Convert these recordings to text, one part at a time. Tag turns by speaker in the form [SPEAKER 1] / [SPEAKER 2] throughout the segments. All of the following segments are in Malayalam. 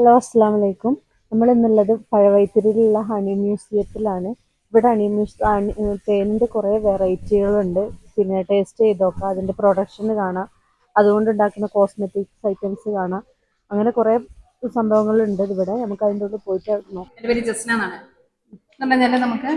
[SPEAKER 1] ഹലോ അസ്സാം വലൈക്കും നമ്മൾ ഇന്നുള്ളത് പഴവൈത്തിരിയിലുള്ള ഹണി മ്യൂസിയത്തിലാണ്. ഇവിടെ ഹണി മ്യൂസ് ഹണി തേനിന്റെ കുറേ വെറൈറ്റികളുണ്ട്. പിന്നെ ടേസ്റ്റ് ചെയ്ത് നോക്കാം. അതിന്റെ പ്രൊഡക്ഷൻ കാണാം. അതുകൊണ്ട് ഉണ്ടാക്കുന്ന കോസ്മെറ്റിക്സ് ഐറ്റംസ് കാണാം. അങ്ങനെ കുറേ സംഭവങ്ങളുണ്ട് ഇവിടെ. നമുക്ക് അതിന്റെ ഉള്ളിൽ പോയിട്ട് നോക്കാം.
[SPEAKER 2] എന്റെ പേര് ജസ്ന നമുക്ക്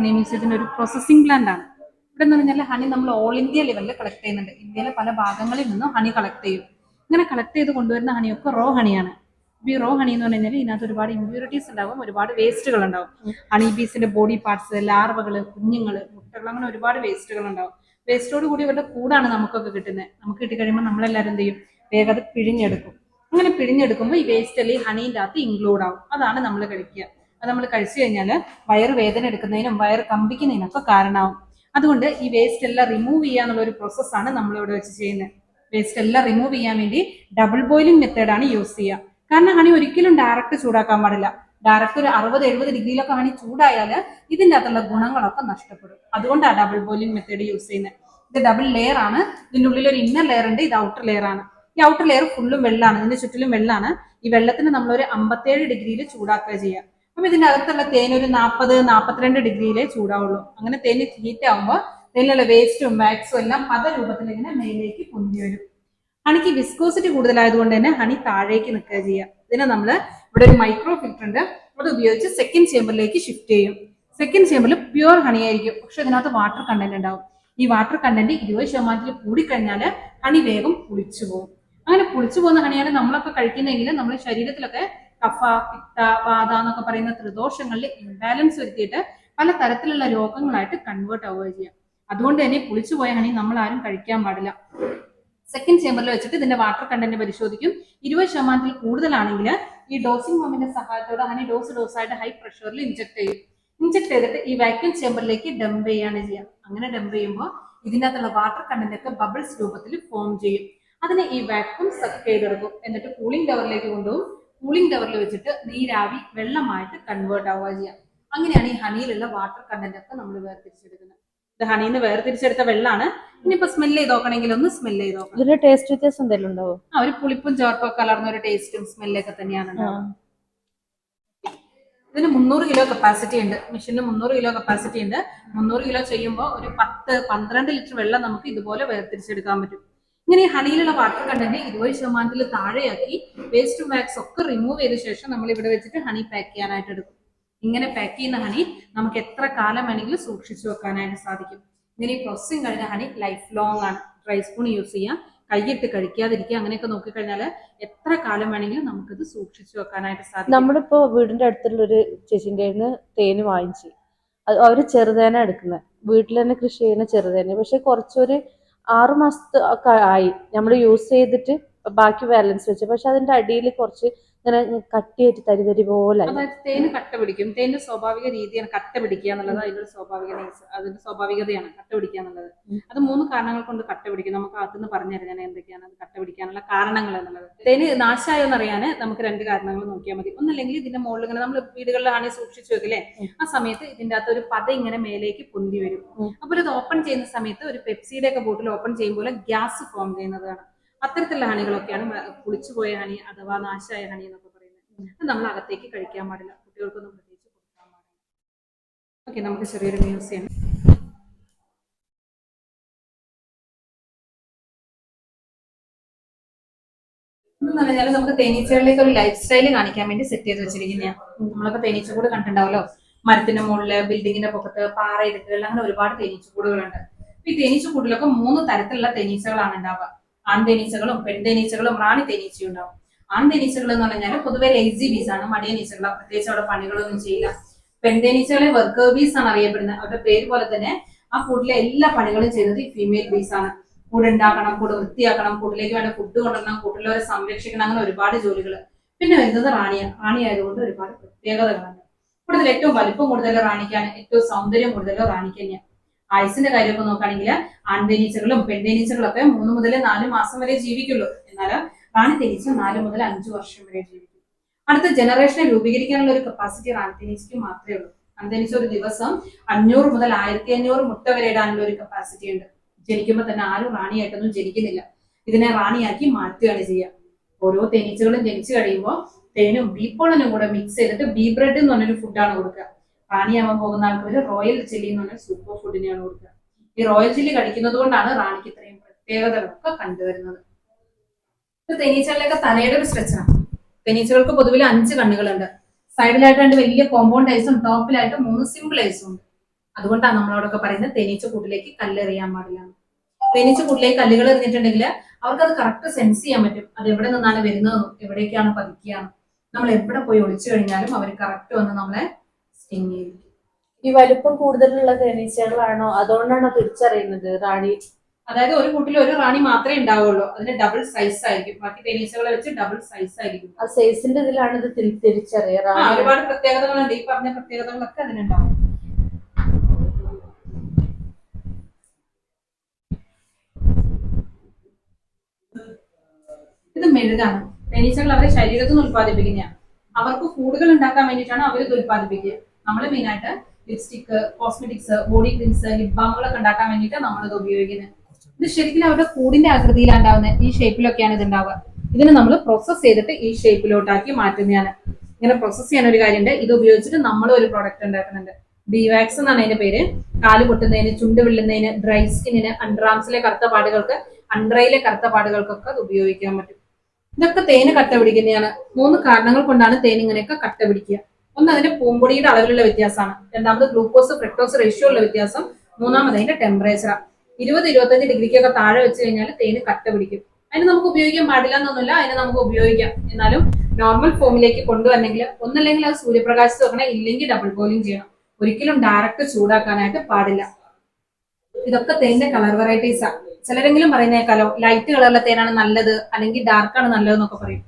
[SPEAKER 2] ഹണി മ്യൂസിയത്തിന്റെ ഒരു പ്രോസസ്സിംഗ് പ്ലാന്റ് ആണ്. ഇവിടെ എന്ന് പറഞ്ഞാൽ ഹണി നമ്മൾ ഓൾ ഇന്ത്യ ലെവലിൽ കളക്ട് ചെയ്യുന്നുണ്ട്. ഇന്ത്യയിലെ പല ഭാഗങ്ങളിൽ നിന്നും ഹണി കളക്ട് ചെയ്യും. ഇങ്ങനെ കളക്ട് ചെയ്ത് കൊണ്ടുവരുന്ന ഹണിയൊക്കെ റോ ഹണിയാണ്. ഈ റോ ഹണി എന്ന് പറഞ്ഞാൽ ഇതിനകത്ത് ഒരുപാട് ഇമ്പ്യൂരിറ്റീസ് ഉണ്ടാവും ഒരുപാട് വേസ്റ്റുകൾ ഉണ്ടാവും. ഹണി ബീസിന്റെ ബോഡി പാർട്സ് ലാർവകൾ കുഞ്ഞുങ്ങൾ മുട്ടകൾ അങ്ങനെ ഒരുപാട് വേസ്റ്റുകൾ ഉണ്ടാവും. വേസ്റ്റോട് കൂടി ഇവരുടെ കൂടാണ് നമുക്കൊക്കെ കിട്ടുന്നത്. നമുക്ക് കിട്ടിക്കഴിയുമ്പോൾ നമ്മളെല്ലാവരും ചെയ്യും? വേഗം അത് പിഴിഞ്ഞെടുക്കും. അങ്ങനെ പിഴിഞ്ഞെടുക്കുമ്പോൾ ഈ വേസ്റ്റ് അല്ലെങ്കിൽ ഹണീന്റെ അകത്ത് ഇൻക്ലൂഡ് ആവും. അതാണ് നമ്മൾ കഴിക്കുക. അത് നമ്മൾ കഴിച്ചു കഴിഞ്ഞാൽ വയറ് വേദന എടുക്കുന്നതിനും വയറ് കമ്പിക്കുന്നതിനൊക്കെ കാരണമാവും. അതുകൊണ്ട് ഈ വേസ്റ്റ് എല്ലാം റിമൂവ് ചെയ്യുക എന്നുള്ള ഒരു പ്രോസസ്സാണ് നമ്മളിവിടെ വെച്ച് ചെയ്യുന്നത്. വേസ്റ്റ് എല്ലാം റിമൂവ് ചെയ്യാൻ വേണ്ടി ഡബിൾ ബോയിലിംഗ് മെത്തേഡാണ് യൂസ് ചെയ്യുക. കാരണം ഹണി ഒരിക്കലും ഡയറക്റ്റ് ചൂടാക്കാൻ പാടില്ല. ഡയറക്റ്റ് ഒരു അറുപത് എഴുപത് ഡിഗ്രിയിലൊക്കെ ഹണി ചൂടായാൽ ഇതിന്റെ അകത്തുള്ള ഗുണങ്ങളൊക്കെ നഷ്ടപ്പെടും. അതുകൊണ്ടാണ് ഡബിൾ ബോയിലിംഗ് മെത്തേഡ് യൂസ് ചെയ്യുന്നത്. ഇത് ഡബിൾ ലെയർ ആണ്. ഇതിന്റെ ഉള്ളിൽ ഒരു ഇന്നർ ലെയർ ഉണ്ട് ഇത് ഔട്ടർ ലെയർ ആണ്. ഈ ഔട്ടർ ലെയർ ഫുള്ളും വെള്ളമാണ് ഇതിന്റെ ചുറ്റിലും വെള്ളമാണ് ഈ വെള്ളത്തിന് നമ്മൾ ഒരു അമ്പത്തേഴ് ഡിഗ്രിയിൽ ചൂടാക്കുക ചെയ്യുക അപ്പം ഇതിന്റെ അകത്തുള്ള തേൻ ഒരു നാൽപ്പത് നാൽപ്പത്തിരണ്ട് ഡിഗ്രിയിലേ ചൂടാവുള്ളൂ. അങ്ങനെ തേൻ ഹീറ്റ് ആകുമ്പോൾ തേനിലുള്ള വേസ്റ്റും വാക്സും എല്ലാം പല രൂപത്തിൽ ഇങ്ങനെ മേലേക്ക് പൊന്തി വരും. ഹണിക്ക് വിസ്കോസിറ്റി കൂടുതലായതുകൊണ്ട് തന്നെ ഹണി താഴേക്ക് നിൽക്കുക ചെയ്യുക. ഇതിനെ നമ്മൾ ഇവിടെ ഒരു മൈക്രോ ഫിൽറ്റർ ഉണ്ട്. അത് ഉപയോഗിച്ച് സെക്കൻഡ് ചേമ്പറിലേക്ക് ഷിഫ്റ്റ് ചെയ്യും. സെക്കൻഡ് ചേമ്പറിൽ പ്യുവർ ഹണി ആയിരിക്കും. പക്ഷെ ഇതിനകത്ത് വാട്ടർ കണ്ടന്റ് ഉണ്ടാവും. ഈ വാട്ടർ കണ്ടന്റ് ഇരുപത് ശതമാനത്തിൽ കൂടിക്കഴിഞ്ഞാൽ ഹണി വേഗം പുളിച്ചു പോകും. അങ്ങനെ പുളിച്ചു പോകുന്ന ഹണിയാണ് നമ്മളൊക്കെ കഴിക്കുന്നതെങ്കിൽ നമ്മുടെ ശരീരത്തിലൊക്കെ കഫ പിത്ത വാത എന്നൊക്കെ പറയുന്ന ത്രിദോഷങ്ങളിൽ ഇംബാലൻസ് വരുത്തിയിട്ട് പല തരത്തിലുള്ള രോഗങ്ങളായിട്ട് കൺവേർട്ട് ആവുകയും ചെയ്യാം. അതുകൊണ്ട് തന്നെ പുളിച്ചു പോയ ഹണി നമ്മൾ ആരും കഴിക്കാൻ പാടില്ല. സെക്കൻഡ് ചേമ്പറിൽ വെച്ചിട്ട് ഇതിന്റെ വാട്ടർ കണ്ടന്റ് പരിശോധിക്കും. ഇരുപത് ശതമാനത്തിൽ കൂടുതലാണെങ്കിൽ ഈ ഡോസിംഗ് മോമിന്റെ സഹായത്തോടെ ഹണി ഡോസ് ഡോസ് ആയിട്ട് ഹൈ പ്രഷറിൽ ഇഞ്ചക്ട് ചെയ്യും. ഇഞ്ചക്ട് ചെയ്തിട്ട് ഈ വാക്യൂം ചേമ്പറിലേക്ക് ഡംപ് ചെയ്യാണ് ചെയ്യാം അങ്ങനെ ഡംപ് ചെയ്യുമ്പോൾ ഇതിനകത്തുള്ള വാട്ടർ കണ്ടന്റ് ഒക്കെ ബബിൾസ് രൂപത്തിൽ ഫോം ചെയ്യും. അതിനെ ഈ വാക്യൂം സക്ക് ചെയ്തെടുക്കും എന്നിട്ട് കൂളിംഗ് ടവറിലേക്ക് കൊണ്ടുപോകും. കൂളിംഗ് ടവറിൽ വെച്ചിട്ട് നീരാവി വെള്ളമായിട്ട് കൺവേർട്ട് ആവുക ചെയ്യാം അങ്ങനെയാണ് ഈ ഹണിയിലുള്ള വാട്ടർ കണ്ടന്റ് ഒക്കെ നമ്മൾ വേർതിരിച്ചെടുക്കുന്നത്. ഇത് ഹണിന്ന് വേർതിരിച്ചെടുത്ത വെള്ളമാണ് ഇനിയിപ്പോ സ്മെൽ ചെയ്ത് നോക്കണമെങ്കിൽ ഒന്ന് സ്മെൽ ചെയ്ത് നോക്കണം
[SPEAKER 1] ഇതിന്റെ ടേസ്റ്റ് വ്യത്യാസം എന്തെങ്കിലും ഉണ്ടാവും
[SPEAKER 2] ആ ഒരു പുളിപ്പും ചോർപ്പും ഒക്കെ കലർന്ന ഒരു ടേസ്റ്റും സ്മെല്ലൊക്കെ തന്നെയാണ് ഉണ്ടാവുക. ഇതിന് മുന്നൂറ് കിലോ കപ്പാസിറ്റി ഉണ്ട്. മെഷീന് മുന്നൂറ് കിലോ കപ്പാസിറ്റി ഉണ്ട്. മുന്നൂറ് കിലോ ചെയ്യുമ്പോൾ ഒരു പത്ത് പന്ത്രണ്ട് ലിറ്റർ വെള്ളം നമുക്ക് ഇതുപോലെ വേർതിരിച്ചെടുക്കാൻ പറ്റും. ഇങ്ങനെ ഈ ഹണിയിലുള്ള വാട്ടർ കണ്ടന്റ് ഇരുപത് ശതമാനത്തിൽ താഴെയാക്കി വേസ്റ്റ് വാക്സ് ഒക്കെ റിമൂവ് ചെയ്ത ശേഷം നമ്മൾ ഇവിടെ വെച്ചിട്ട് ഹണി പാക്ക് ചെയ്യാനായിട്ട് എടുക്കും. ഇങ്ങനെ പാക്ക് ചെയ്യുന്ന ഹണി നമുക്ക് എത്ര കാലം വേണമെങ്കിലും സൂക്ഷിച്ചു വെക്കാനായിട്ട് സാധിക്കും. ഇങ്ങനെ ഈ പ്രോസസ്സിങ് കഴിഞ്ഞ ഹണി ലൈഫ് ലോങ് ആണ്. ഡ്രൈ സ്പൂൺ യൂസ് ചെയ്യാം. കൈയിട്ട് കഴിക്കാതിരിക്കുക അങ്ങനെയൊക്കെ നോക്കിക്കഴിഞ്ഞാൽ എത്ര കാലം വേണമെങ്കിലും നമുക്കിത് സൂക്ഷിച്ചു വെക്കാനായിട്ട് സാധിക്കും.
[SPEAKER 1] നമ്മളിപ്പോ വീടിന്റെ അടുത്തുള്ള ഒരു ചേച്ചിന്റെ തേന് വാങ്ങിച്ചു. അവർ ചെറുതേന എടുക്കുന്നത് വീട്ടിൽ തന്നെ കൃഷി ചെയ്യുന്ന ചെറുതേന. പക്ഷെ കുറച്ചൊരു ആറു മാസത്തെ ഒക്കെ ആയി. നമ്മൾ യൂസ് ചെയ്തിട്ട് ബാക്കി ബാലൻസ് വെച്ചു. പക്ഷെ അതിന്റെ അടിയിൽ കുറച്ച് ഇങ്ങനെ കട്ടിയായിട്ട് തരി പോലെ
[SPEAKER 2] തേന് കട്ട പിടിക്കും. തേന്റെ സ്വാഭാവിക രീതിയാണ് കട്ട പിടിക്കുക എന്നുള്ളത് അതിന്റെ സ്വാഭാവിക അതിന്റെ സ്വാഭാവികതയാണ് കട്ട പിടിക്കുക എന്നുള്ളത്. അത് മൂന്ന് കാരണങ്ങൾ കൊണ്ട് കട്ട പിടിക്കും. നമുക്ക് അകത്തുനിന്ന് പറഞ്ഞുതരാം ഞാൻ എന്തൊക്കെയാണ് അത് കട്ട പിടിക്കാനുള്ള കാരണങ്ങൾ എന്നുള്ളത്. തേന് നാശമായോ എന്നറിയാൻ നമുക്ക് രണ്ട് കാരണങ്ങൾ നോക്കിയാൽ മതി. ഒന്നല്ലെങ്കിൽ ഇതിന്റെ മുകളിൽ ഇങ്ങനെ നമ്മൾ വീടുകളിലാണ് സൂക്ഷിച്ചു വെക്കില്ലേ? ആ സമയത്ത് ഇതിന്റെ അകത്ത് ഒരു പത ഇങ്ങനെ മേലേക്ക് പൊന്തി വരും. അപ്പോൾ ഇത് ഓപ്പൺ ചെയ്യുന്ന സമയത്ത് ഒരു പെപ്സിയുടെ ഒക്കെ ബോട്ടിൽ ഓപ്പൺ ചെയ്യുമ്പോൾ ഗ്യാസ് ഫോം ചെയ്യുന്നതാണ്. അത്തരത്തിലുള്ള ഹണികളൊക്കെയാണ് പുളിച്ചുപോയ ഹണി അഥവാ നാശമായ ഹണി എന്നൊക്കെ പറയുന്നത്. അത് നമ്മൾ അകത്തേക്ക് കഴിക്കാൻ പാടില്ല. കുട്ടികൾക്കൊന്നും പ്രത്യേകിച്ച് കൊടുക്കാൻ പാടില്ല. ഓക്കെ നമുക്ക് ചെറിയൊരു മ്യൂസിയം. പറഞ്ഞാൽ നമുക്ക് തേനീച്ചകളിലേക്ക് ഒരു ലൈഫ് സ്റ്റൈൽ കാണിക്കാൻ വേണ്ടി സെറ്റ് ചെയ്ത് വെച്ചിരിക്കുന്നതാണ് നമ്മളൊക്കെ തേനീച്ചക്കൂട് കണ്ടിട്ടുണ്ടാവല്ലോ. മരത്തിന്റെ മുകളിൽ ബിൽഡിങ്ങിന്റെ പുറത്ത് പാറ ഇടുക്കുകളിൽ അങ്ങനെ ഒരുപാട് തേനീച്ചക്കൂടുകളുണ്ട്. ഈ തേനീച്ചക്കൂടിലൊക്കെ മൂന്ന് തരത്തിലുള്ള തേനീച്ചകളാണ് ഉണ്ടാവുക. ആൺ തേനീച്ചകളും പെൺ തേനീച്ചകളും റാണി തേനീച്ചയും ഉണ്ടാവും ആൺ തേനീച്ചകൾ എന്ന് പറഞ്ഞാൽ പൊതുവെ ലേസി ബീസ് ആണ് മടിയ പ്രത്യേകിച്ച് അവിടെ പണികളൊന്നും ചെയ്യില്ല. പെൺ തേനീച്ചകളെ വർക്കർ ബീസ് ആണ് അറിയപ്പെടുന്നത്. അവരുടെ പേര് പോലെ തന്നെ ആ കൂട്ടിലെ എല്ലാ പണികളും ചെയ്യുന്നത് ഈ ഫീമെയിൽ ബീസ് ആണ്. കൂട് ഉണ്ടാക്കണം കൂട് വൃത്തിയാക്കണം കൂട്ടിലേക്ക് വേണ്ട ഫുഡ് കൊണ്ടുവരണം കൂട്ടിലവരെ സംരക്ഷിക്കണം അങ്ങനെ ഒരുപാട് ജോലികൾ പിന്നെ വരുന്നത് റാണിയാണ് റാണി ആയതുകൊണ്ട് ഒരുപാട് പ്രത്യേകതകളുണ്ട് കൂടുതൽ ഏറ്റവും വലിപ്പം കൂടുതൽ റാണിക്കാണ് ഏറ്റവും സൗന്ദര്യം കൂടുതൽ റാണിക്ക് തന്നെയാണ് ആയുസിന്റെ കാര്യമൊക്കെ നോക്കുകയാണെങ്കിൽ ആൺതേനീച്ചകളും പെൺതേനീച്ചകളും ഒക്കെ മൂന്ന് മുതൽ നാല് മാസം വരെ ജീവിക്കുള്ളൂ. എന്നാൽ റാണി തേനീച്ച നാല് മുതൽ അഞ്ചു വർഷം വരെ ജീവിക്കും. അടുത്ത ജനറേഷനെ രൂപീകരിക്കാനുള്ള ഒരു കപ്പാസിറ്റി റാണി തേനീച്ചയ്ക്ക് മാത്രമേ ഉള്ളൂ. അന്തേനീച്ച ഒരു ദിവസം അഞ്ഞൂറ് മുതൽ ആയിരത്തി അഞ്ഞൂറ് മുട്ട വരെ ഇടാനുള്ള ഒരു കപ്പാസിറ്റി ഉണ്ട്. ജനിക്കുമ്പോൾ തന്നെ ആരും റാണിയായിട്ടൊന്നും ജനിക്കുന്നില്ല. ഇതിനെ റാണിയാക്കി മാറ്റുകയാണ് ചെയ്യുക. ഓരോ തേനീച്ചകളും ജനിച്ചു കഴിയുമ്പോൾ തേനും ബീ കൂടെ മിക്സ് ചെയ്തിട്ട് ബീ ബ്രെഡ് എന്ന് പറഞ്ഞൊരു ഫുഡാണ് കൊടുക്കുക. റാണിയാവാൻ പോകുന്ന ആൾക്കാർ റോയൽ ചില്ലി എന്ന് പറഞ്ഞ സൂപ്പർ ഫുഡിനെയാണ് കൊടുക്കുക. ഈ റോയൽ ചില്ലി കഴിക്കുന്നത് കൊണ്ടാണ് റാണിക്ക് ഇത്രയും പ്രത്യേകതകളൊക്കെ കണ്ടുവരുന്നത്. തേനീച്ചകളിലൊക്കെ തലയുടെ ഒരു സ്ട്രെച്ചാണ് തേനീച്ചകൾക്ക് പൊതുവിൽ അഞ്ച് കണ്ണുകളുണ്ട്. സൈഡിലായിട്ട് രണ്ട് വലിയ കോമ്പൗണ്ട് ഐസും ടോപ്പിലായിട്ട് മൂന്ന് സിമ്പിൾ ഐസും ഉണ്ട്. അതുകൊണ്ടാണ് നമ്മളോടൊക്കെ പറയുന്നത് തേനീച്ച കൂട്ടിലേക്ക് കല്ലെറിയാൻ പാടില്ല തേനീച്ച കൂട്ടിലേക്ക് കല്ലുകൾ എറിഞ്ഞിട്ടുണ്ടെങ്കിൽ അവർക്ക് അത് കറക്റ്റ് സെൻസ് ചെയ്യാൻ പറ്റും. അത് എവിടെ നിന്നാണ് വരുന്നതെന്നും എവിടേക്കാണ് പതിക്കുകയാണ് നമ്മൾ എവിടെ പോയി ഒളിച്ചു കഴിഞ്ഞാലും അവർ കറക്റ്റ് വന്ന് നമ്മളെ
[SPEAKER 1] ഈ വലുപ്പം കൂടുതലുള്ള തേനീച്ചകളാണോ? അതുകൊണ്ടാണോ തിരിച്ചറിയുന്നത് റാണി?
[SPEAKER 2] അതായത് ഒരു കൂട്ടിൽ ഒരു റാണി മാത്രമേ ഉണ്ടാവുള്ളൂ. അതിന് ഡബിൾ സൈസ് ആയിരിക്കും. ബാക്കി തേനീച്ചകളെ വെച്ച് ഡബിൾ സൈസ് ആയിരിക്കും.
[SPEAKER 1] ആ സൈസിന്റെ ഇതിലാണ് ഇത് തിരിച്ചറിയ തിരിച്ചറിയുക
[SPEAKER 2] ഒരുപാട് പ്രത്യേകതകളുണ്ട് ഈ പറഞ്ഞ പ്രത്യേകതകളൊക്കെ അതിനുണ്ടാവും. ഇത് മെഴുകാണ്. തേനീച്ചകൾ അവരെ ശരീരത്തിൽ നിന്ന് ഉത്പാദിപ്പിക്കുന്നതാണ് അവർക്ക് കൂടുതൽ ഉണ്ടാക്കാൻ വേണ്ടിയിട്ടാണ് അവർ ഇത് ഉത്പാദിപ്പിക്കുക നമ്മൾ മെയിനായിട്ട് lipstick cosmetics body creams lip ബാമുകളൊക്കെ ഉണ്ടാക്കാൻ വേണ്ടിയിട്ട് നമ്മളിത് ഉപയോഗിക്കുന്നത് ഇത് ശരിക്കും അവരുടെ കൂടിന്റെ ആകൃതിയിലാണ് ഉണ്ടാവുന്നത് ഈ ഷേപ്പിലൊക്കെയാണ് ഇത് ഉണ്ടാവുക ഇതിന് നമ്മൾ പ്രോസസ് ചെയ്തിട്ട് ഈ ഷേപ്പിലോട്ടാക്കി മാറ്റുന്നതാണ്. ഇങ്ങനെ പ്രോസസ് ചെയ്യാൻ ഒരു കാര്യമുണ്ട് ഇത് ഉപയോഗിച്ചിട്ട് നമ്മൾ ഒരു പ്രോഡക്റ്റ് ഉണ്ടാക്കുന്നുണ്ട്. ബിവാക്സ് എന്നാണ് അതിന്റെ പേര്. കാൽ പൊട്ടുന്നതിന് ചുണ്ട് വിള്ളുന്നതിന് ഡ്രൈ സ്കിന്നിന് അണ്ടർആംസിലെ കറുത്ത പാടുകൾക്ക് അണ്ടറയിലെ കറുത്ത പാടുകൾക്കൊക്കെ അത് ഉപയോഗിക്കാൻ പറ്റും. ഇതൊക്കെ തേന് കട്ട പിടിക്കുന്നതാണ് മൂന്ന് കാരണങ്ങൾ കൊണ്ടാണ് തേൻ ഇങ്ങനെയൊക്കെ കട്ട പിടിക്കുക ഒന്ന് അതിന്റെ പൂമ്പൊടിയുടെ അളവിലുള്ള വ്യത്യാസമാണ്. രണ്ടാമത് ഗ്ലൂക്കോസ് ഫ്രക്ടോസ് റേഷ്യോ ഉള്ള വ്യത്യാസം. മൂന്നാമത് അതിന്റെ ടെമ്പറേച്ചറാണ് ഇരുപത് ഇരുപത്തഞ്ച് ഡിഗ്രിക്കൊക്കെ താഴെ വെച്ച് കഴിഞ്ഞാൽ തേന് കട്ട പിടിക്കും. അതിന് നമുക്ക് ഉപയോഗിക്കാൻ പാടില്ല എന്നൊന്നുമില്ല. അതിന് നമുക്ക് ഉപയോഗിക്കാം. എന്നാലും നോർമൽ ഫോമിലേക്ക് കൊണ്ടുവന്നെങ്കിൽ ഒന്നല്ലെങ്കിൽ അത് സൂര്യപ്രകാശത്ത് വെക്കണം. ഇല്ലെങ്കിൽ ഡബിൾ ബോയിലിംഗ് ചെയ്യണം. ഒരിക്കലും ഡയറക്റ്റ് ചൂടാക്കാനായിട്ട് പാടില്ല. ഇതൊക്കെ തേന്റെ കളർ വെറൈറ്റീസാണ് ചിലരെങ്കിലും പറയുന്നേക്കാലോ ലൈറ്റ് കളറിലെ തേനാണ് നല്ലത്. അല്ലെങ്കിൽ ഡാർക്കാണ് നല്ലത് എന്നൊക്കെ പറയും.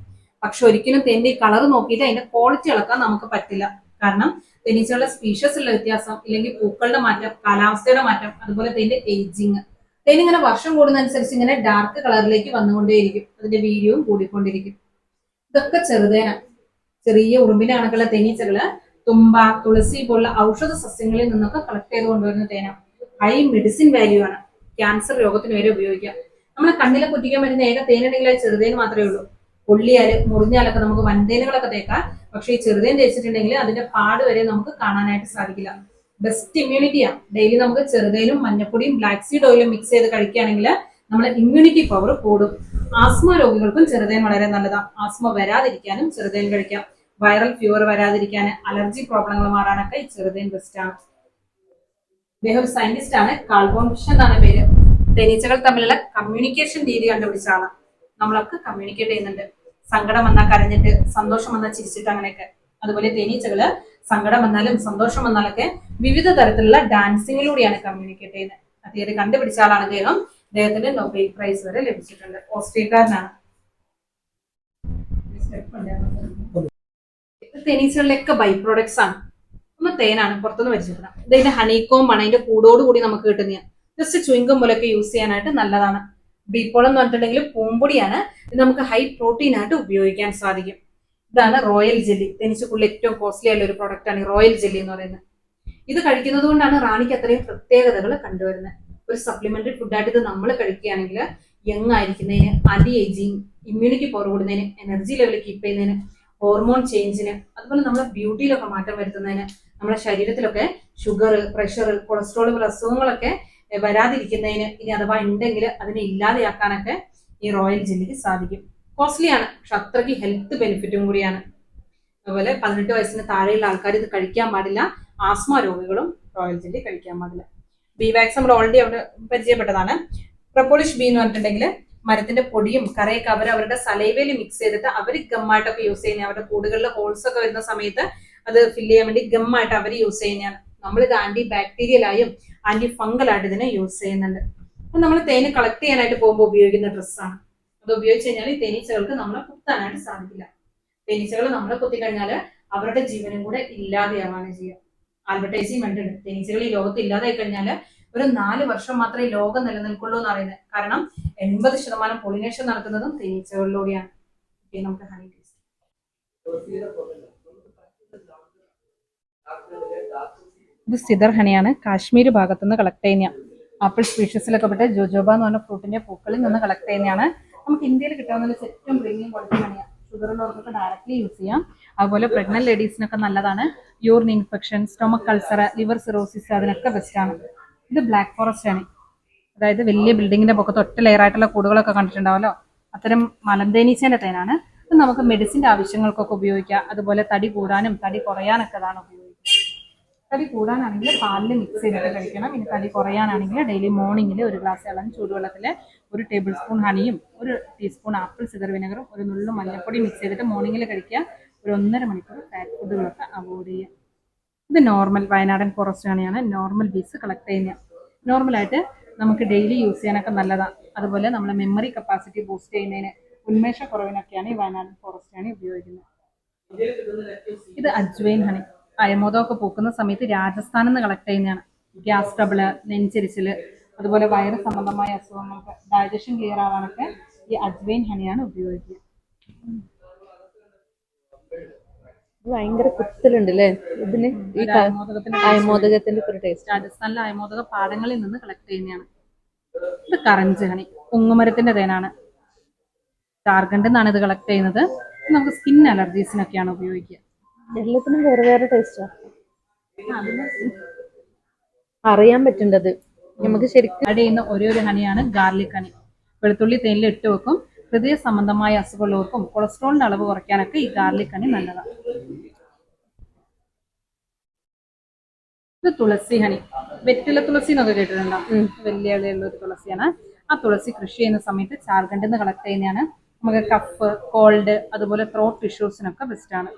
[SPEAKER 2] പക്ഷെ ഒരിക്കലും തെന്നി കളർ നോക്കിയിട്ട് അതിന്റെ ക്വാളിറ്റി ഇളക്കാൻ നമുക്ക് പറ്റില്ല. കാരണം തേനീച്ചകളുടെ സ്പീഷ്യസ് ഉള്ള വ്യത്യാസം ഇല്ലെങ്കിൽ പൂക്കളുടെ മാറ്റം കാലാവസ്ഥയുടെ മാറ്റം അതുപോലെ തേന്റെ ഏജിങ് തേൻ ഇങ്ങനെ വർഷം കൂടുന്നതനുസരിച്ച് ഇങ്ങനെ ഡാർക്ക് കളറിലേക്ക് വന്നുകൊണ്ടേയിരിക്കും. അതിന്റെ വീര്യവും കൂടിക്കൊണ്ടിരിക്കും. ഇതൊക്കെ ചെറുതേന. ചെറിയ ഉറുമ്പിന്റെ കണക്കുള്ള തേനീച്ചകൾ തുമ്പ തുളസി പോലുള്ള ഔഷധ സസ്യങ്ങളിൽ നിന്നൊക്കെ കളക്ട് ചെയ്ത് കൊണ്ടുവരുന്ന തേന. ഹൈ മെഡിസിൻ വാല്യൂ ആണ്. ക്യാൻസർ രോഗത്തിന് വരെ ഉപയോഗിക്കാം. നമ്മളെ കണ്ണിലെ കുറ്റിക്കാൻ വരുന്ന ഏക തേനുണ്ടെങ്കിൽ ചെറുതേന് മാത്രമേ ഉള്ളൂ. പൊള്ളിയാൽ മുറിഞ്ഞാലൊക്കെ നമുക്ക് വൻതേനുകളൊക്കെ തേക്കാം. പക്ഷെ ഈ ചെറുതേൻ തേച്ചിട്ടുണ്ടെങ്കിൽ അതിന്റെ പാട് വരെ നമുക്ക് കാണാനായിട്ട് സാധിക്കില്ല. ബെസ്റ്റ് ഇമ്മ്യൂണിറ്റിയാണ് ഡെയിലി നമുക്ക് ചെറുതേനും മഞ്ഞപ്പൊടിയും ബ്ലാക്ക് സീഡ് ഓയിലും മിക്സ് ചെയ്ത് കഴിക്കുകയാണെങ്കിൽ നമ്മുടെ ഇമ്മ്യൂണിറ്റി പവർ കൂടും. ആസ്മ രോഗികൾക്കും ചെറുതേൻ വളരെ നല്ലതാണ് ആസ്മ വരാതിരിക്കാനും ചെറുതേൻ കഴിക്കാം. വൈറൽ ഫീവർ വരാതിരിക്കാൻ അലർജി പ്രോബ്ലങ്ങൾ മാറാനൊക്കെ ഈ ചെറുതേൻ ആണ് ഇദ്ദേഹം ഒരു സയന്റിസ്റ്റ് ആണ്. കാൾബോൺ എന്നാണ് പേര്. തേനീച്ചകൾ തമ്മിലുള്ള കമ്മ്യൂണിക്കേഷൻ രീതി കണ്ടുപിടിച്ച ആളാണ് നമ്മളൊക്കെ കമ്മ്യൂണിക്കേറ്റ് ചെയ്യുന്നുണ്ട്. സങ്കടം വന്നാൽ കരഞ്ഞിട്ട് സന്തോഷം വന്നാൽ ചിരിച്ചിട്ട് അങ്ങനെയൊക്കെ. അതുപോലെ തേനീച്ചകൾ സങ്കടം വന്നാലും സന്തോഷം വന്നാലൊക്കെ വിവിധ തരത്തിലുള്ള ഡാൻസിങ്ങിലൂടെയാണ് കമ്മ്യൂണിക്കേറ്റ് ചെയ്യുന്നത്. അദ്ദേഹം കണ്ടുപിടിച്ച ആളാണ് അദ്ദേഹം അദ്ദേഹത്തിന് നൊബേൽ പ്രൈസ് വരെ ലഭിച്ചിട്ടുണ്ട്. ഓസ്ട്രിയക്കാരനാണ്. തേനീച്ചകളിലൊക്കെ ബൈ പ്രോഡക്ട്സ് ആണ്. ഒന്ന് തേനാണ് പുറത്തുനിന്ന് വെച്ചിട്ടുണ്ട് ഇതിന്റെ ഹണിക്കോം ആണ് അതിന്റെ കൂടോടുകൂടി നമുക്ക് കിട്ടുന്നതാണ്. ജസ്റ്റ് ചുയിങ്കം പോലൊക്കെ യൂസ് ചെയ്യാനായിട്ട് നല്ലതാണ്. ബീപ്പോൾ എന്ന് പറഞ്ഞിട്ടുണ്ടെങ്കിൽ പൂമ്പൊടിയാണ്. ഇത് നമുക്ക് ഹൈ പ്രോട്ടീൻ ആയിട്ട് ഉപയോഗിക്കാൻ സാധിക്കും. ഇതാണ് റോയൽ ജെല്ലി തേനീച്ചക്കുള്ളിൽ ഏറ്റവും കോസ്റ്റ്ലി ആയിട്ടുള്ള ഒരു പ്രോഡക്റ്റ് ആണ് റോയൽ ജെല്ലി എന്ന് പറയുന്നത്. ഇത് കഴിക്കുന്നത് കൊണ്ടാണ് റാണിക്ക് അത്രയും പ്രത്യേകതകൾ കണ്ടുവരുന്നത്. ഒരു സപ്ലിമെന്ററി ഫുഡായിട്ട് ഇത് നമ്മൾ കഴിക്കുകയാണെങ്കിൽ യങ് ആയിരിക്കുന്നതിന് ആന്റി ഏജിങ് ഇമ്മ്യൂണിറ്റി കൂടുന്നതിന് എനർജി ലെവൽ കീപ്പ് ചെയ്യുന്നതിന് ഹോർമോൺ ചേഞ്ചിന് അതുപോലെ നമ്മുടെ ബ്യൂട്ടിയിലൊക്കെ മാറ്റം വരുത്തുന്നതിന് നമ്മുടെ ശരീരത്തിലൊക്കെ ഷുഗർ പ്രഷർ കൊളസ്ട്രോൾ പോലുള്ള അസുഖങ്ങളൊക്കെ വരാതിരിക്കുന്നതിന് ഇനി അഥവാ ഉണ്ടെങ്കിൽ അതിനെ ഇല്ലാതെയാക്കാനൊക്കെ ഈ റോയൽ ജെല്ലിക്ക് സാധിക്കും. കോസ്റ്റ്ലി ആണ്. പക്ഷെ അത്രയ്ക്ക് ഹെൽത്ത് ബെനിഫിറ്റും കൂടിയാണ്. അതുപോലെ പതിനെട്ട് വയസ്സിന് താഴെയുള്ള ആൾക്കാർ ഇത് കഴിക്കാൻ പാടില്ല. ആസ്മ രോഗികളും റോയൽ ജെല്ലി കഴിക്കാൻ പാടില്ല. ബി വാക്സ് നമ്മൾ ഓൾറെഡി അവിടെ പരിചയപ്പെട്ടതാണ്. പ്രപ്പോളിഷ് ബി എന്ന് പറഞ്ഞിട്ടുണ്ടെങ്കിൽ മരത്തിന്റെ പൊടിയും കറയൊക്കെ അവർ അവരുടെ സലൈവയിൽ മിക്സ് ചെയ്തിട്ട് അവർ ഗമ്മായിട്ടൊക്കെ യൂസ് ചെയ്യുന്ന അവരുടെ കൂടുകളിൽ ഹോൾസ് ഒക്കെ വരുന്ന സമയത്ത് അത് ഫില്ല് ചെയ്യാൻ വേണ്ടി ഗമ്മായിട്ട് അവർ യൂസ് ചെയ്യുന്നതാണ്. നമ്മളിത് ആന്റി ബാക്ടീരിയലായും ആന്റി ഫംഗൽ ആയിട്ട് ഇതിനെ യൂസ് ചെയ്യുന്നുണ്ട്. അപ്പൊ നമ്മൾ തേന് കളക്ട് ചെയ്യാനായിട്ട് പോകുമ്പോൾ ഉപയോഗിക്കുന്ന ഡ്രസ്സാണ് അത് ഉപയോഗിച്ച് കഴിഞ്ഞാൽ ഈ തേനീച്ചകൾക്ക് നമ്മളെ കുത്താനായിട്ട് സാധിക്കില്ല. തേനീച്ചകൾ നമ്മളെ കുത്തി കഴിഞ്ഞാൽ അവരുടെ ജീവനും കൂടെ ഇല്ലാതെയാവാണ് ചെയ്യുക. അഡ്വർടൈസിങ് കണ്ടിട്ടുണ്ട്. തേനീച്ചകൾ ഈ ലോകത്ത് ഇല്ലാതായി കഴിഞ്ഞാൽ ഒരു നാല് വർഷം മാത്രമേ ലോകം നിലനിൽക്കുള്ളൂ എന്ന് പറയുന്നത്. കാരണം എൺപത് ശതമാനം പൊളിനേഷൻ നടക്കുന്നതും തേനീച്ചകളിലൂടെയാണ്. നമുക്ക് ഹണി ടേസ്റ്റ് ഇത് സിദർ ഹണിയാണ്. കാശ്മീർ ഭാഗത്തുനിന്ന് കളക്ട് ചെയ്യുന്ന ആപ്പിൾ സ്പീഷ്യസിലൊക്കെ പെട്ട ജോജോബ എന്ന് പറഞ്ഞ ഫ്രൂട്ടിന്റെ പൂക്കളിൽ നിന്ന് കളക്ട് ചെയ്യുന്നതാണ്. നമുക്ക് ഇന്ത്യയിൽ കിട്ടാവുന്ന ഏറ്റവും പ്രീമിയം ക്വാളിറ്റി ഹണിയാണ് ഷുഗറുള്ളവർക്കൊക്കെ ഡയറക്റ്റ്ലി യൂസ് ചെയ്യാം. അതുപോലെ പ്രഗ്നന്റ് ലേഡീസിനൊക്കെ നല്ലതാണ്. Urine infection stomach ulcer liver cirrhosis അതിനൊക്കെ ബെസ്റ്റ് ആണ്. ഇത് ബ്ലാക്ക് ഫോറസ്റ്റ് ആണ് അതായത് വലിയ ബിൽഡിങ്ങിന്റെ പൊക്കത്ത് ഒറ്റ ലെയർ ആയിട്ടുള്ള കൂടുകളൊക്കെ കണ്ടിട്ടുണ്ടാവല്ലോ. അത്തരം മലന്തേനീച്ചേന്റെ തേനാണ്. ഇത് നമുക്ക് മെഡിസിന്റെ ആവശ്യങ്ങൾക്കൊക്കെ ഉപയോഗിക്കാം. അതുപോലെ തടി കൂടാനും തടി കുറയാനൊക്കെ അതാണ് ഉപയോഗിക്കുക തടി കൂടാനാണെങ്കിൽ പാലിൽ മിക്സ് ചെയ്തിട്ട് കഴിക്കണം. ഇനി തടി കുറയാനാണെങ്കിൽ ഡെയിലി മോർണിംഗിൽ ഒരു ഗ്ലാസ് ഇളം ചൂടുവെള്ളത്തിൽ ഒരു ടേബിൾ സ്പൂൺ ഹണിയും ഒരു ടീസ്പൂൺ ആപ്പിൾ സിഗർ വിനെഗറും ഒരു നുള്ളു മഞ്ഞൾപ്പൊടി മിക്സ് ചെയ്തിട്ട് മോർണിംഗിൽ കഴിക്കുക. ഒരു ഒന്നര മണിക്കൂർ ഫാറ്റ് ഫുഡുകളൊക്കെ അവോയ്ഡ് ചെയ്യുക. ഇത് നോർമൽ വയനാടൻ ഫോറസ്റ്റ് ഹണിയാണ് നോർമൽ ബീസ് കളക്ട് ചെയ്യുന്നത് നോർമലായിട്ട് നമുക്ക് ഡെയിലി യൂസ് ചെയ്യാനൊക്കെ നല്ലതാണ് അതുപോലെ നമ്മുടെ മെമ്മറി കപ്പാസിറ്റി ബൂസ്റ്റ് ചെയ്യുന്നതിന് ഉന്മേഷക്കുറവിനൊക്കെയാണ് ഈ വയനാടൻ ഫോറസ്റ്റ് ഹണി ഉപയോഗിക്കുന്നത്. ഇത് അജ്വൈൻ ഹണി അയമോദമൊക്കെ പൂക്കുന്ന സമയത്ത് രാജസ്ഥാനിൽ നിന്ന് കളക്ട് ചെയ്യുന്നതാണ്. ഗ്യാസ് ട്രബിൾ നെഞ്ചരിച്ചിൽ അതുപോലെ വയറ് സംബന്ധമായ അസുഖങ്ങൾക്ക് ഡൈജഷൻ ക്ലിയർ ആവാനൊക്കെ ഈ അജ്വൈൻ ഹണിയാണ് ഉപയോഗിക്കുക.
[SPEAKER 1] ഭയങ്കര കുത്തലുണ്ട് അല്ലേ ഇതിന് ഈ
[SPEAKER 2] അയമോദകത്തിന്റെ
[SPEAKER 1] അയമോദകത്തിന്റെ ഒരു ടേസ്റ്റ്
[SPEAKER 2] രാജസ്ഥാനിലെ അയമോദക പാടങ്ങളിൽ നിന്ന് കളക്ട് ചെയ്യുന്നതാണ്. ഇത് കറഞ്ച് ഹണി കുങ്ങുമരത്തിന്റെ തേനാണ്. ജാർഖണ്ഡിൽ നിന്നാണ് ഇത് കളക്ട് ചെയ്യുന്നത്. നമുക്ക് സ്കിൻ അലർജീസിനൊക്കെയാണ് ഉപയോഗിക്കുക.
[SPEAKER 1] എല്ലാത്തിനും വേറെ വേറെ ടേസ്റ്റാ അറിയാൻ പറ്റുന്നത് നമുക്ക് ശരിക്കും
[SPEAKER 2] ആഡ് ചെയ്യുന്ന ഒരേ ഒരു ഹണിയാണ് ഗാർലിക് ഹണി. വെളുത്തുള്ളി തേനിൽ ഇട്ട് വെക്കും. ഹൃദയ സംബന്ധമായ അസുഖമുള്ളവർക്കും കൊളസ്ട്രോളിന്റെ അളവ് കുറയ്ക്കാനൊക്കെ ഈ ഗാർലിക് ഹണി നല്ലതാണ് ഇത് തുളസി ഹണി. വെറ്റില തുളസി എന്നൊക്കെ കേട്ടിട്ടുണ്ടോ? വലിയ ഇലയുള്ള ഒരു തുളസിയാണ്. ആ തുളസി കൃഷി ചെയ്യുന്ന സമയത്ത് ചാർഖണ്ഡിൽ നിന്ന് കളക്ട് ചെയ്യുന്നതാണ്. നമുക്ക് കഫ് കോൾഡ് അതുപോലെ ത്രോട്ട് ഇഷ്യൂസിനൊക്കെ ബെസ്റ്റ് ആണ്.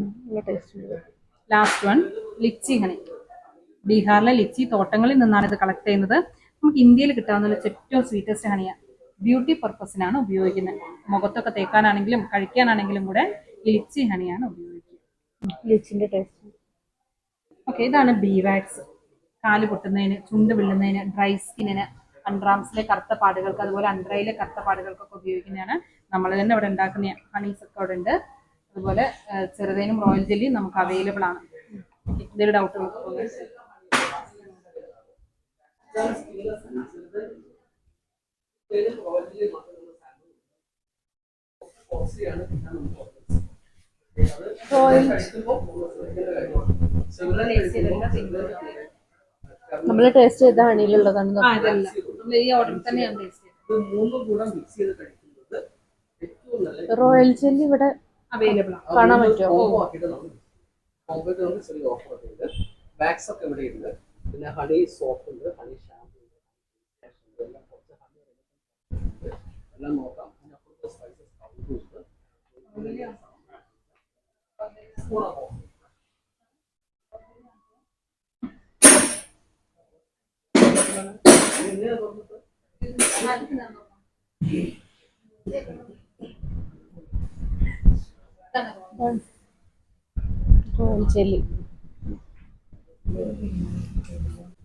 [SPEAKER 1] നല്ല ടേസ്റ്റ് ഉണ്ട്.
[SPEAKER 2] ലാസ്റ്റ് വൺ ലിച്ചി ഹണി ബീഹാറിലെ ലിച്ചി തോട്ടങ്ങളിൽ നിന്നാണ് ഇത് കളക്ട് ചെയ്യുന്നത്. നമുക്ക് ഇന്ത്യയിൽ കിട്ടാവുന്ന ഏറ്റവും സ്വീറ്റസ്റ്റ് ഹണിയാണ് ബ്യൂട്ടി പർപ്പസിനാണ് ഉപയോഗിക്കുന്നത്. മുഖത്തൊക്കെ തേക്കാനാണെങ്കിലും കഴിക്കാനാണെങ്കിലും കൂടെ ലിച്ചി ഹണിയാണ് ഉപയോഗിക്കുക.
[SPEAKER 1] ലിച്ചിന്റെ ടേസ്റ്റ്
[SPEAKER 2] ഓക്കെ ഇതാണ് ബീ വാക്സ് കാൽ പൊട്ടുന്നതിന് ചുണ്ട് വിള്ളുന്നതിന് ഡ്രൈ സ്കിന്നിന് അൺറാംസിലെ കറുത്ത പാടുകൾക്ക് അതുപോലെ അൺഡ്രൈയിലെ കറുത്ത പാടുകൾക്കൊക്കെ ഉപയോഗിക്കുന്നതാണ് നമ്മൾ തന്നെ ഇവിടെ ഉണ്ടാക്കുന്ന ഹണീസ് ഒക്കെ അവിടെ ഉണ്ട്. അതുപോലെ ചെറുതേനും റോയൽ ജെല്ലി നമുക്ക് അവൈലബിൾ ആണ്. എന്തെങ്കിലും ഡൗട്ട്
[SPEAKER 1] നമ്മൾ ടേസ്റ്റ് ചെയ്ത ഹണിയിലുള്ളതാണ്
[SPEAKER 2] ഈ ഓർഡർ തന്നെയാണ് ടേസ്റ്റ്
[SPEAKER 3] ഇത് മൂന്നും കൂടെ മിക്സ് ചെയ്ത് കഴിക്കുന്നത് ഏറ്റവും
[SPEAKER 1] റോയൽ ജെല്ലി ഇവിടെ
[SPEAKER 2] അവൈലബിൾ ആണ്.
[SPEAKER 1] കാണാൻ പറ്റുമോ?
[SPEAKER 3] ബാഗ്സ് ഒക്കെ ഇവിടെ ഉണ്ട്. പിന്നെ ഹണി സോപ്പ് ഉണ്ട് ഹണി ഷാമ്പു ഉണ്ട് എല്ലാം കുറച്ച് ഹണി ഉണ്ട് എല്ലാം നോക്കാം പിന്നെ അപ്പുറത്തെ സ്പൈസസ് കൗണ്ടും ഉണ്ട് സ്പൂണാണോ എങ്ങനെയാ തുറന്നിട്ട്
[SPEAKER 1] റോയൽ ജെല്ലി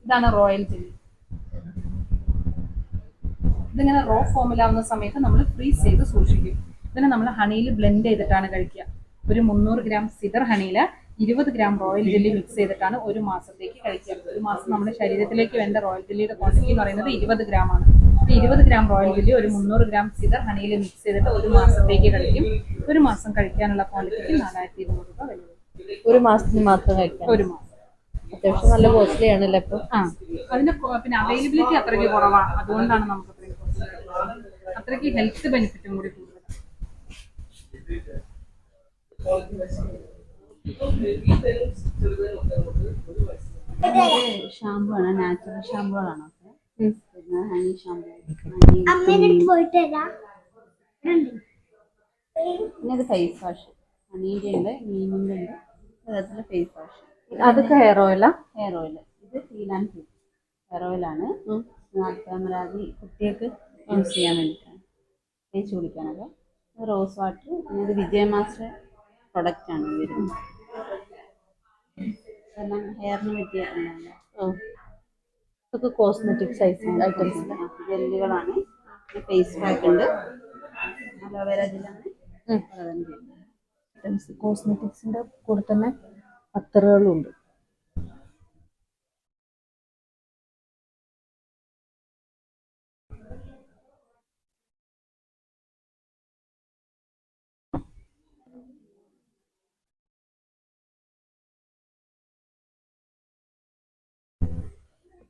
[SPEAKER 2] ഇതാണ് റോയൽ ജെല്ലി ഇതിങ്ങനെ റോ ഫോമിലാവുന്ന സമയത്ത് നമ്മൾ ഫ്രീസ് ചെയ്ത് സൂക്ഷിക്കും. ഇതിനെ നമ്മൾ ഹണിയിൽ ബ്ലെൻഡ് ചെയ്തിട്ടാണ് കഴിക്കുക. ഒരു മുന്നൂറ് ഗ്രാം സിദർ ഹണിയിൽ ഇരുപത് ഗ്രാം റോയൽ ജെല്ലി മിക്സ് ചെയ്തിട്ടാണ് ഒരു മാസത്തേക്ക് കഴിക്കുക. ഒരു മാസം നമ്മുടെ ശരീരത്തിലേക്ക് വേണ്ട റോയൽ ജെല്ലിയുടെ ക്വാണ്ടിറ്റി എന്ന് പറയുന്നത് ഇരുപത് ഗ്രാം ആണ് ഇരുപത് ഗ്രാം റോയൽ ജെല്ലി ഒരു മുന്നൂറ് ഗ്രാം സിദർ ഹണിയിൽ മിക്സ് ചെയ്തിട്ട് ഒരു മാസത്തേക്ക് കഴിക്കും. ഒരു മാസം കഴിക്കാനുള്ള ക്വാണ്ടിറ്റിക്ക് നാലായിരത്തി ഇരുന്നൂറ് രൂപ വരും.
[SPEAKER 1] ഒരു മാസത്തിന് മാത്രം കഴിക്കാം
[SPEAKER 2] ഒരു മാസം.
[SPEAKER 1] അത്യാവശ്യം നല്ല കോസ്റ്റ്ലി ആണല്ലോ ഇപ്പൊ?
[SPEAKER 2] ആ. അതിന്റെ പിന്നെ അവൈലബിലിറ്റി അത്രയ്ക്ക് കുറവാണ് അതുകൊണ്ടാണ് നമുക്ക് അത്രയും. അത്രയ്ക്ക് ഹെൽത്ത് ബെനിഫിറ്റും കൂടി
[SPEAKER 4] ഷാമ്പു ആണ് നാച്ചുറൽ ഷാമ്പുകളാണ്
[SPEAKER 1] ആണ്
[SPEAKER 4] പിന്നെ ഹണി ഷാമ്പു
[SPEAKER 5] അമ്മേന്റെ അടുത്ത് പോയിട്ട് വരാം.
[SPEAKER 4] പിന്നെ ഇത് ഫേസ് വാഷ് ഹണീന്റെ ഉണ്ട് മീനിന്റെ ഉണ്ട്. അതേപോലെ ഫേസ് വാഷ്
[SPEAKER 1] അതൊക്കെ ഹെയർ ഓയിലാ
[SPEAKER 4] ഹെയർ ഓയിൽ ഇത് ഫീൽ ആൻഡ് ഫീൽ ഹെയർ ഓയിലാണ് നാൽപ്പതാമരാതി കുട്ടികൾക്ക് യൂസ് ചെയ്യാൻ വേണ്ടിയിട്ടാണ്. തേച്ച് കുളിക്കാനൊക്കെ. റോസ് വാട്ടർ പിന്നെ ഇത് വിജയ മാസ്റ്റർ പ്രൊഡക്റ്റ് ആണ് വരുന്നത് കാരണം ഹെയറിന് പറ്റിയ
[SPEAKER 1] ഇതൊക്കെ കോസ്മെറ്റിക്സ് ഐറ്റംസ്
[SPEAKER 4] ജെല്ലുകളാണ് ഫേസ് പാക്ക് ഉണ്ട്. അലോവേര ജെല്ലാണ് പ്രധാനം ജെല്ല്
[SPEAKER 1] ഐറ്റംസ് കോസ്മെറ്റിക്സിന്റെ കൂടെ തന്നെ അത്തറുകളും ഉണ്ട്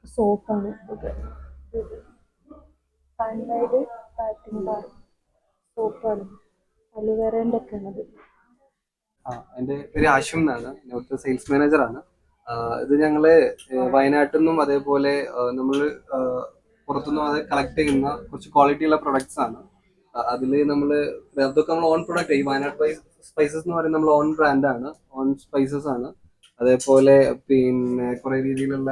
[SPEAKER 1] സോപ്പാണ് സോപ്പാണ് അലുവേറേന്റെ ഒക്കെ ആണത്
[SPEAKER 3] എന്റെ പേര് ആശും എന്നാണ്. ഇവിടുത്തെ സെയിൽസ് മാനേജർ ആണ്. ഇത് ഞങ്ങൾ വയനാട്ടിൽ നിന്നും അതേപോലെ നമ്മൾ പുറത്തുനിന്നും അത് കളക്ട് ചെയ്യുന്ന കുറച്ച് ക്വാളിറ്റി ഉള്ള പ്രൊഡക്ട്സ് ആണ്. അതിൽ നമ്മൾ അതൊക്കെ നമ്മൾ ഓൺ പ്രൊഡക്റ്റ് ഈ വയനാട് സ്പൈസസ് എന്ന് പറയുന്നത് നമ്മൾ ഓൺ ബ്രാൻഡ് ആണ്. ഓൺ സ്പൈസസ് ആണ്. അതേപോലെ പിന്നെ കുറെ രീതിയിലുള്ള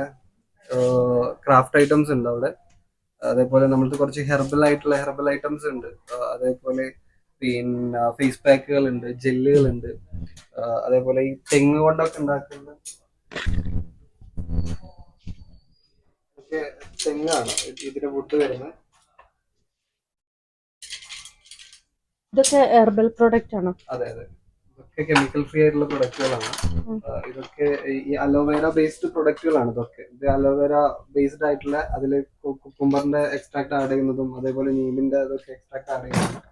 [SPEAKER 3] ക്രാഫ്റ്റ് ഐറ്റംസ് ഉണ്ട് അവിടെ. അതേപോലെ നമ്മൾക്ക് കുറച്ച് ഹെർബൽ ആയിട്ടുള്ള ഹെർബൽ ഐറ്റംസ് ഉണ്ട്. അതേപോലെ പിന്നെ ഫേസ് പാക്കുകൾ ഉണ്ട് ജെല്ലുകൾ ഉണ്ട് അതേപോലെ ഈ തെങ്ങ് കൊണ്ടൊക്കെ ഉണ്ടാക്കുന്ന തെങ്ങാണ് ഇതിന്റെ വുഡ് വരുന്നത്.
[SPEAKER 1] ഇതൊക്കെ ഹെർബൽ പ്രോഡക്റ്റ് ആണോ?
[SPEAKER 3] അതെ അതെ. ഇതൊക്കെ കെമിക്കൽ ഫ്രീ ആയിട്ടുള്ള പ്രൊഡക്റ്റുകളാണ് ഇതൊക്കെ ഈ അലോവേര ബേസ്ഡ് പ്രൊഡക്റ്റുകളാണ് ഇതൊക്കെ. ഇത് അലോവേര ബേസ്ഡ് ആയിട്ടുള്ള അതിൽ കുക്കുംബറിന്റെ എക്സ്ട്രാക്ട് ആഡ് ചെയ്യുന്നതും അതേപോലെ നീമിന്റെ അതൊക്കെ എക്സ്ട്രാക്ട് ആഡ് ചെയ്യുന്നതും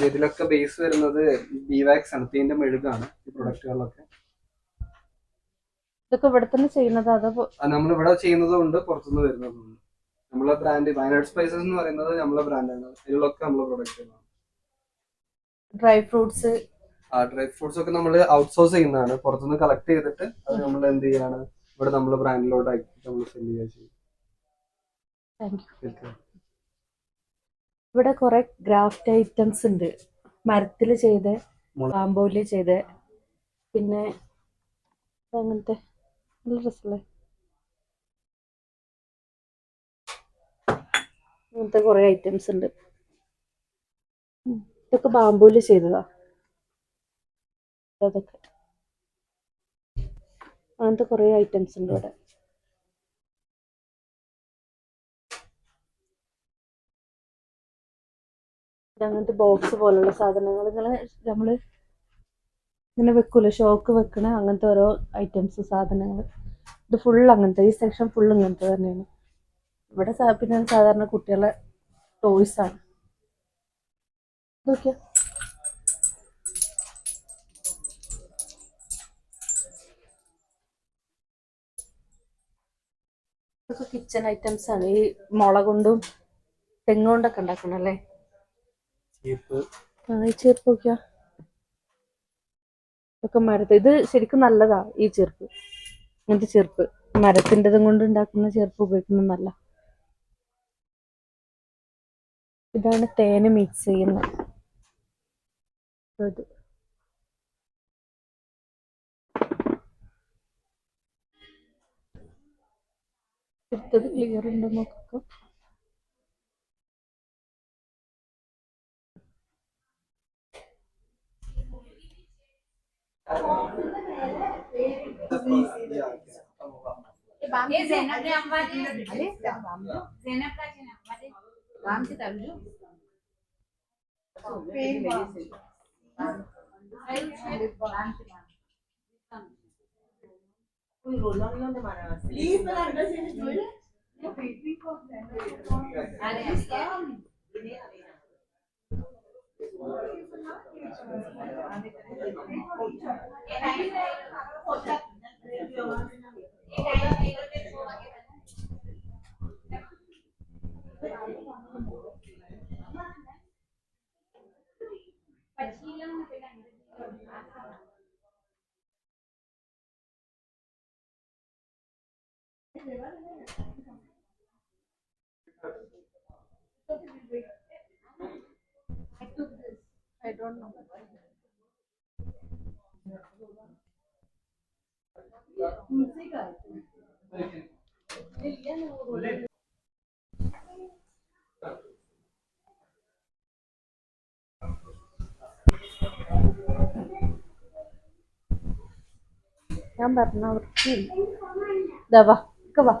[SPEAKER 3] പിന്നെ ഇതിലൊക്കെ ബേസ് വരുന്നത് ബിവാക്സ് ആണ്. തീന്റെ മെഴുകാണ് ഈ പ്രൊഡക്റ്റുകളിലൊക്കെ
[SPEAKER 1] ഇതൊക്കെ ഇവിടെ തന്നെ ചെയ്യുന്നത് അതോ
[SPEAKER 3] നമ്മൾ ഇവിടെ ചെയ്യുന്നതുണ്ട് പുറത്തുനിന്ന് വരുന്നതുണ്ട് നമ്മളെ ബ്രാൻഡ് വയനാട് സ്പൈസസ് എന്ന് പറയുന്നത് നമ്മളെ ബ്രാൻഡാണ് ഇതിലൊക്കെ നമ്മളെ പ്രൊഡക്റ്റുകളാണ്
[SPEAKER 1] ഡ്രൈ ഫ്രൂട്ട്സ്
[SPEAKER 3] ആ ഡ്രൈ ഫ്രൂട്ട്സ് ഒക്കെ നമ്മൾ ഔട്ട്സോഴ്സ് ചെയ്യുന്നതാണ്. പുറത്തുനിന്ന് കളക്ട് ചെയ്തിട്ട് അത് നമ്മൾ എന്ത് ചെയ്യാണ്? ഇവിടെ നമ്മൾ ബ്രാൻഡിലോട്ട് ആക്കി നമ്മൾ സെൽ ചെയ്യുക ചെയ്യും Welcome.
[SPEAKER 1] ഇവിടെ കുറെ ഗ്രാഫ്റ്റ് ഐറ്റംസ് ഉണ്ട്. മരത്തിൽ ചെയ്ത് ബാമ്പോയിൽ ചെയ്ത് പിന്നെ അങ്ങനത്തെ നല്ല രസമല്ലേ അങ്ങനത്തെ കുറെ ഐറ്റംസ് ഉണ്ട്. ഇതൊക്കെ ബാമ്പൂൽ ചെയ്തതാ. അതൊക്കെ. അങ്ങനത്തെ കുറെ ഐറ്റംസ് ഉണ്ട് ഇവിടെ ഇത് അങ്ങനത്തെ ബോക്സ് പോലുള്ള സാധനങ്ങൾ ഇങ്ങനെ നമ്മൾ ഇങ്ങനെ വെക്കൂല ഷോക്ക് വെക്കണ അങ്ങനത്തെ ഓരോ ഐറ്റംസ് സാധനങ്ങൾ ഇത് ഫുൾ അങ്ങനത്തെ ഈ സെക്ഷൻ ഫുൾ ഇങ്ങനത്തെ തന്നെയാണ്. ഇവിടെ പിന്നെ സാധാരണ കുട്ടികളെ ടോയ്സ് ആണ്. നോക്കിയാ. ഇതൊക്കെ കിച്ചൺ ഐറ്റംസ് ആണ്. ഈ മുള കൊണ്ടും തെങ്ങ് കൊണ്ടൊക്കെ ഉണ്ടാക്കണല്ലേ? ഈ ചെരുപ്പ് നോക്കിയാ. മരത്ത് ഇത് ശരിക്കും നല്ലതാ ഈ ചെരുപ്പ് ഇങ്ങനത്തെ ചെരുപ്പ് മരത്തിന്റെതും കൊണ്ട് ഉണ്ടാക്കുന്ന ചെരുപ്പ് ഉപയോഗിക്കുന്നത് നല്ല. ഇതാണ് തേന് മിക്സ് ചെയ്യുന്നത്. ക്ലിയർ ഉണ്ടോ നോക്കാം. ये ज़ैनब ने
[SPEAKER 4] अम्मा
[SPEAKER 6] जी
[SPEAKER 4] अरे राम ज़ैनब का जी अम्मा जी राम की तरजू पेन कोई रोल ऑन नहीं हमारे पास प्लीज़ मेरा
[SPEAKER 6] एड्रेस ये जोड़ ले ये बेटी को अरे इसका ये नहीं है
[SPEAKER 1] ഞാൻ പറഞ്ഞ വൃത്തി ഇതാ വാ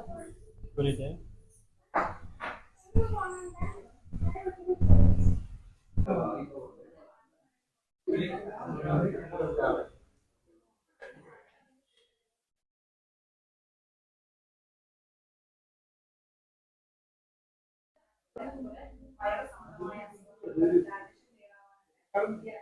[SPEAKER 1] Thank you.